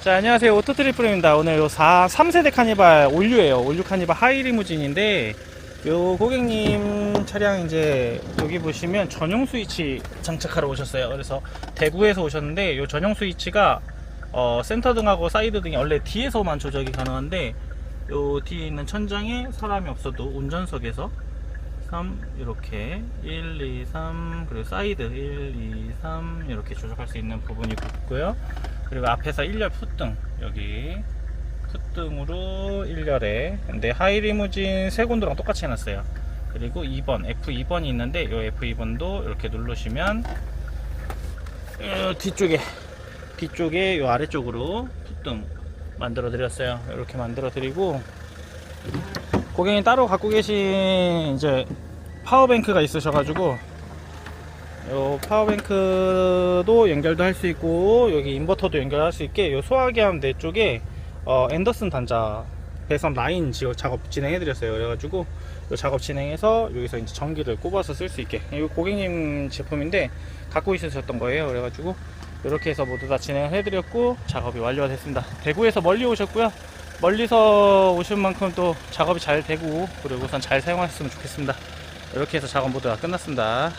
자, 안녕하세요. 오토트리플입니다. 오늘 요 4, 3세대 카니발 올류예요. 올류 카니발 하이리무진인데, 요 고객님 차량 이제 여기 보시면 전용 스위치 장착하러 오셨어요. 그래서 대구에서 오셨는데, 요 전용 스위치가 어, 센터 등하고 사이드 등이 원래 뒤에서만 조작이 가능한데, 요 뒤에 있는 천장에 사람이 없어도 운전석에서 3 이렇게 1, 2, 3 그리고 사이드 1, 2, 3 이렇게 조작할 수 있는 부분이 있고요. 그리고 앞에서 1열 풋등 여기 풋등으로 1열에 근데 하이리무진 세곤도랑 똑같이 해놨어요. 그리고 2번 F2번이 있는데 이 F2번도 이렇게 누르시면 어, 뒤쪽에 뒤쪽에 이 아래쪽으로 풋등 만들어 드렸어요. 이렇게 만들어 드리고 고객님 따로 갖고 계신 이제 파워뱅크가 있으셔가지고 요 파워뱅크도 연결도 할 수 있고 여기 인버터도 연결할 수 있게 요 소화기함 내 쪽에 어, 앤더슨 단자 배선 라인 지금 작업 진행해 드렸어요. 그래가지고 요 작업 진행해서 여기서 이제 전기를 꼽아서 쓸 수 있게. 이 고객님 제품인데 갖고 있으셨던 거예요. 그래가지고 이렇게 해서 모두 다 진행을 해드렸고 작업이 완료가 됐습니다. 대구에서 멀리 오셨고요. 멀리서 오신 만큼 또 작업이 잘 되고 그리고 우선 잘 사용하셨으면 좋겠습니다. 이렇게 해서 작업 모두 다 끝났습니다